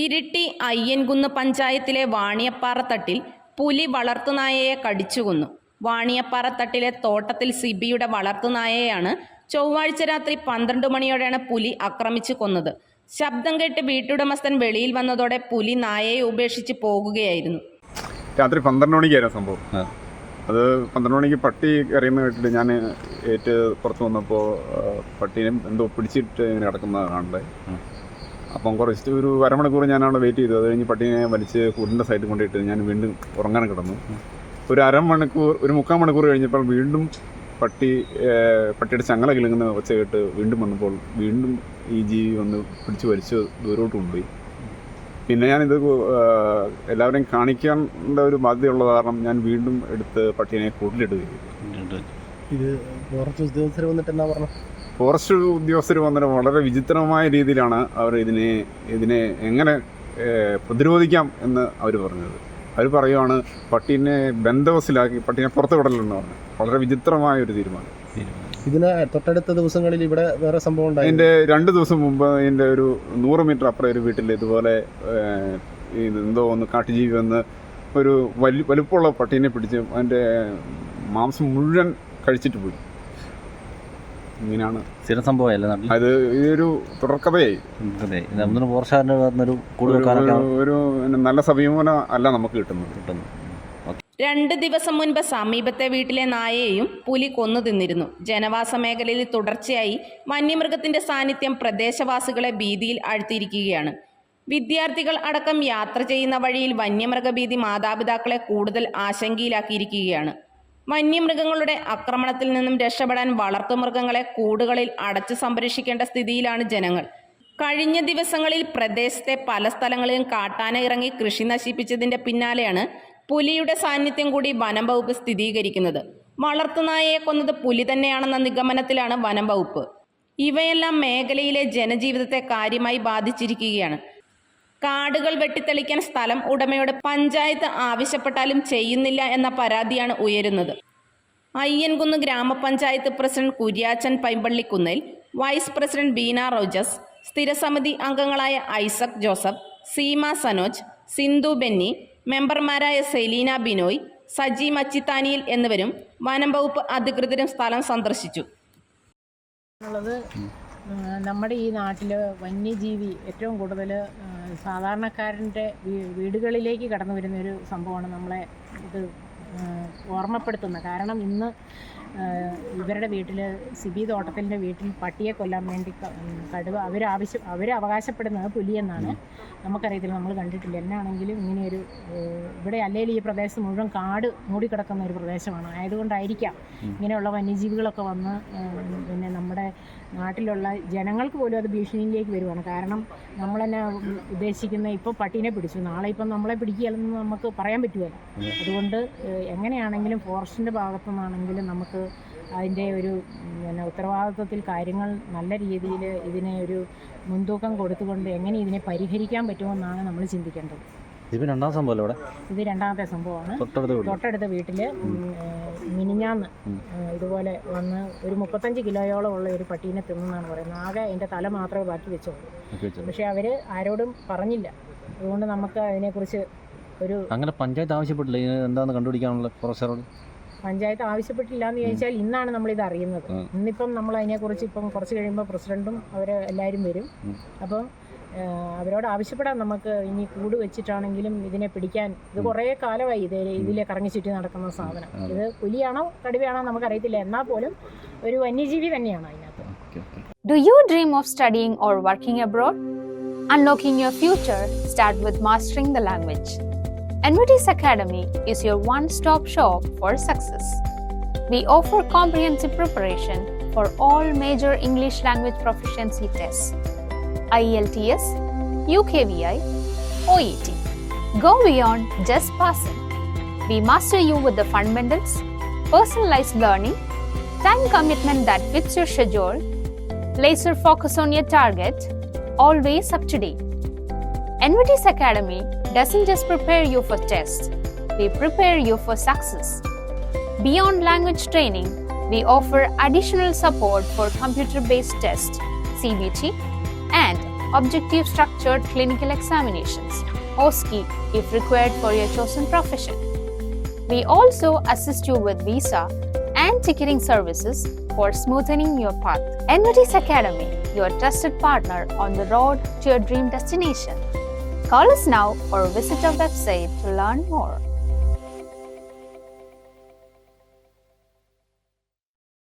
ഇരിട്ടി അയ്യൻകുന്ന് പഞ്ചായത്തിലെ വാണിയപ്പാറത്തട്ടിൽ പുലി വളർത്തുനായയെ കടിച്ചുകൊന്നു. വാണിയപ്പാറത്തട്ടിലെ തോട്ടത്തിൽ സിബിയുടെ വളർത്തുനായയാണ് ചൊവ്വാഴ്ച രാത്രി പന്ത്രണ്ട് മണിയോടെയാണ് പുലി ആക്രമിച്ചു കൊന്നത്. ശബ്ദം കേട്ട് വീട്ടുടമസ്ഥൻ വെളിയിൽ വന്നതോടെ പുലി നായയെ ഉപേക്ഷിച്ച് പോകുകയായിരുന്നു. രാത്രി പന്ത്രണ്ട് മണിക്കായിരുന്നു സംഭവം. അത് പന്ത്രണ്ട് മണിക്ക് പട്ടി കരയുന്ന കേട്ടിട്ട് ഞാൻ ഏറ്റ് പുറത്ത് വന്നപ്പോൾ പട്ടീനെ എന്തോ പിടിച്ചിട്ട് ഇങ്ങനെ കിടക്കുന്നതാണ് കാണണ്ടേ. അപ്പം കുറച്ച് ഒരു അരമണിക്കൂർ ഞാൻ വെയിറ്റ് ചെയ്തു. അത് കഴിഞ്ഞ് പട്ടിനെ വലിച്ച് കൂടിന്റെ സൈഡിൽ കൊണ്ടിട്ട് ഞാൻ വീണ്ടും ഉറങ്ങാൻ കിടന്നു. ഒരു അരമണിക്കൂർ ഒരു മുക്കാൽ മണിക്കൂർ കഴിഞ്ഞപ്പോൾ വീണ്ടും പട്ടി പട്ടിയുടെ ചങ്ങല കിളിങ്ങുന്ന ഒച്ച കേട്ട് വീണ്ടും വന്നപ്പോൾ വീണ്ടും ഈ ജീവി വന്ന് പിടിച്ച് വലിച്ച് ദൂരോട്ട് കൊണ്ടുപോയി. പിന്നെ ഞാനിത് എല്ലാവരെയും കാണിക്കേണ്ട ഒരു ബാധ്യതയുള്ള കാരണം ഞാൻ വീണ്ടും എടുത്ത് പട്ടീനെ കൂട്ടിലിടുകയും ഇത് ഫോറസ്റ്റ് ഉദ്യോഗസ്ഥർ വന്നിട്ട് എന്നാ പറഞ്ഞു ഫോറസ്റ്റ് ഉദ്യോഗസ്ഥർ വന്നിട്ട് വളരെ വിചിത്രമായ രീതിയിലാണ് അവർ ഇതിനെ ഇതിനെ എങ്ങനെ പ്രതിരോധിക്കാം എന്ന് അവർ പറഞ്ഞത്. അവർ പറയുവാണ് പട്ടീനെ ബന്ധവസിലാക്കി പട്ടീനെ പുറത്ത് വിടലെന്ന് പറഞ്ഞു. വളരെ വിചിത്രമായ ഒരു തീരുമാനം. ഇതിന് തൊട്ടടുത്ത ദിവസങ്ങളിൽ ഇവിടെ വേറെ സംഭവം ഉണ്ടായി. എന്റെ രണ്ട് ദിവസം മുമ്പ് എന്റെ ഒരു നൂറ് മീറ്റർ അപ്പുറം ഒരു വീട്ടിൽ ഇതുപോലെ എന്തോ ഒന്ന് കാട്ടുജീവി വന്ന് ഒരു വലി വലുപ്പമുള്ള പട്ടീനെ പിടിച്ച് അതിന്റെ മാംസം മുഴുവൻ കഴിച്ചിട്ട് പോയി. ഇങ്ങനെയാണ്. സ്ഥിരം സംഭവം നാട്ടിൽ? അത് ഇതൊരു തുടർക്കഥയായി അതെ പോർഷാറിന്റെ ഒരു നല്ല സമീപനം അല്ല നമുക്ക് കിട്ടുന്നത്. കിട്ടുന്നു. രണ്ട് ദിവസം മുൻപ് സമീപത്തെ വീട്ടിലെ നായയെയും പുലി കൊന്നു തിന്നിരുന്നു. ജനവാസ മേഖലയിൽ തുടർച്ചയായി വന്യമൃഗത്തിന്റെ സാന്നിധ്യം പ്രദേശവാസികളെ ഭീതിയിൽ ആഴ്ത്തിയിരിക്കുകയാണ് വിദ്യാർത്ഥികൾ അടക്കം യാത്ര ചെയ്യുന്ന വഴിയിൽ വന്യമൃഗഭീതി മാതാപിതാക്കളെ കൂടുതൽ ആശങ്കയിലാക്കിയിരിക്കുകയാണ്. വന്യമൃഗങ്ങളുടെ ആക്രമണത്തിൽ നിന്നും രക്ഷപ്പെടാൻ വളർത്തുമൃഗങ്ങളെ കൂടുകളിൽ അടച്ചു സംരക്ഷിക്കേണ്ട സ്ഥിതിയിലാണ് ജനങ്ങൾ. കഴിഞ്ഞ ദിവസങ്ങളിൽ പ്രദേശത്തെ പല സ്ഥലങ്ങളിലും കാട്ടാന ഇറങ്ങി കൃഷി നശിപ്പിച്ചതിന്റെ പിന്നാലെയാണ് പുലിയുടെ സാന്നിധ്യം കൂടി വനം വകുപ്പ് സ്ഥിരീകരിക്കുന്നത് വളർത്തുനായയെ കൊന്നത് പുലി തന്നെയാണെന്ന നിഗമനത്തിലാണ് വനം വകുപ്പ് ഇവയെല്ലാം മേഖലയിലെ ജനജീവിതത്തെ കാര്യമായി ബാധിച്ചിരിക്കുകയാണ്. കാടുകൾ വെട്ടിത്തെളിക്കാൻ സ്ഥലം ഉടമയോട് പഞ്ചായത്ത് ആവശ്യപ്പെട്ടാലും ചെയ്യുന്നില്ല എന്ന പരാതിയാണ് ഉയരുന്നത്. Ayyankunnu grama panchayat president Kuriachan Paimpallikunnil vice president Beena Rojas സ്ഥിരസമിതി അംഗങ്ങളായ ഐസക് ജോസഫ് സീമ സനോജ് സിന്ധു ബെന്നി മെമ്പർമാരായ സെലീന ബിനോയ് സജി മച്ചിത്താനിയിൽ എന്നിവരും വനം വകുപ്പ് അധികൃതരും സ്ഥലം സന്ദർശിച്ചു. നമ്മുടെ ഈ നാട്ടിൽ വന്യജീവി ഏറ്റവും കൂടുതൽ സാധാരണക്കാരന്റെ വീടുകളിലേക്ക് കടന്നു വരുന്ന ഒരു സംഭവമാണ് നമ്മളെ ഇത് ഓർമ്മപ്പെടുത്തുന്നത്. കാരണം ഇന്ന് ഇവരുടെ വീട്ടിൽ സിബി തോട്ടത്തിന്റെ വീട്ടിൽ പട്ടിയെ കൊല്ലാൻ വേണ്ടി കടുവ അവരാവശ്യം അവർ അവകാശപ്പെടുന്നത് പുലിയെന്നാണ്. നമുക്കറിയത്തില്ല നമ്മൾ കണ്ടിട്ടില്ല. എന്നാണെങ്കിലും ഇങ്ങനെയൊരു ഇവിടെ അല്ലെങ്കിൽ ഈ പ്രദേശം മുഴുവൻ കാട് മൂടിക്കിടക്കുന്ന ഒരു പ്രദേശമാണ്. ആയതുകൊണ്ടായിരിക്കാം ഇങ്ങനെയുള്ള വന്യജീവികളൊക്കെ വന്ന് പിന്നെ നമ്മുടെ നാട്ടിലുള്ള ജനങ്ങൾക്ക് പോലും അത് ഭീഷണിയിലേക്ക് വരുവാണ്. കാരണം നമ്മൾ തന്നെ ഉദ്ദേശിക്കുന്ന ഇപ്പോൾ പട്ടീനെ പിടിച്ചു. നാളെ ഇപ്പം നമ്മളെ പിടിക്കുകയല്ലെന്ന് നമുക്ക് പറയാൻ പറ്റുമല്ലോ അതുകൊണ്ട് എങ്ങനെയാണെങ്കിലും ഫോറസ്റ്റിന്റെ ഭാഗത്തു നിന്നാണെങ്കിലും നമുക്ക് അതിന്റെ ഒരു പിന്നെ ഉത്തരവാദിത്വത്തിൽ കാര്യങ്ങൾ നല്ല രീതിയിൽ ഇതിനെ ഒരു മുൻതൂക്കം കൊടുത്തുകൊണ്ട് എങ്ങനെ ഇതിനെ പരിഹരിക്കാൻ പറ്റുമെന്നാണ് നമ്മൾ ചിന്തിക്കേണ്ടത്. ഇത് രണ്ടാം സംഭവമല്ലേ ഇവിടെ ഇത് രണ്ടാമത്തെ സംഭവമാണ്. തൊട്ടടുത്ത വീട്ടിൽ. മിനിഞ്ഞാന്ന് ഇതുപോലെ വന്ന് ഒരു മുപ്പത്തഞ്ച് കിലോയോളം ഉള്ള ഒരു പട്ടീനെ തിന്നെന്നാണ് പറയുന്നത്. ആകെ അതിന്റെ തല മാത്രമേ ബാക്കി വെച്ചുള്ളൂ. പക്ഷെ അവർ ആരോടും പറഞ്ഞില്ല. അതുകൊണ്ട് നമുക്ക് അതിനെക്കുറിച്ച് ഒരു അങ്ങനെ പഞ്ചായത്ത് ആവശ്യപ്പെട്ടില്ല. എന്താണെന്ന് കണ്ടുപിടിക്കാനുള്ള ഫോറസ്റ്റാറോട് പഞ്ചായത്ത് ആവശ്യപ്പെട്ടില്ല എന്ന് ചോദിച്ചാൽ ഇന്നാണ് നമ്മൾ ഇത് അറിയുന്നത്. ഇന്നിപ്പം നമ്മൾ അതിനെക്കുറിച്ച് ഇപ്പം കുറച്ച് കഴിയുമ്പോൾ പ്രസിഡന്റും അവർ എല്ലാവരും വരും. അപ്പം അവരോട് ആവശ്യപ്പെടാം നമുക്ക് ഇനി കൂട് വെച്ചിട്ടാണെങ്കിലും ഇതിനെ പിടിക്കാൻ. ഇത് കുറേ കാലമായി ഇത് ഇതിലെ കറങ്ങി ചുറ്റി നടക്കുന്ന സാധനം. ഇത് പുലിയാണോ കടുവയാണോ നമുക്കറിയത്തില്ല. എന്നാൽ പോലും ഒരു വന്യജീവി തന്നെയാണ് അതിനകത്ത്. Do you dream of dream or working abroad unlocking your future start with mastering the mastering NVT's Academy is your one-stop shop for success. We offer comprehensive preparation for all major English language proficiency tests. IELTS, UKVI, OET. Go beyond just passing. We master you with the fundamentals, personalized learning, time commitment that fits your schedule, laser focus on your target, always up to date. NVT's Academy doesn't just prepare you for tests, we prepare you for success. Beyond language training, we offer additional support for computer based tests, CBT, and objective structured clinical examinations, OSCE if required for your chosen profession. We also assist you with visa and ticketing services for smoothening your path. NVT's Academy, your trusted partner on the road to your dream destination. Call us now or visit our website to learn more.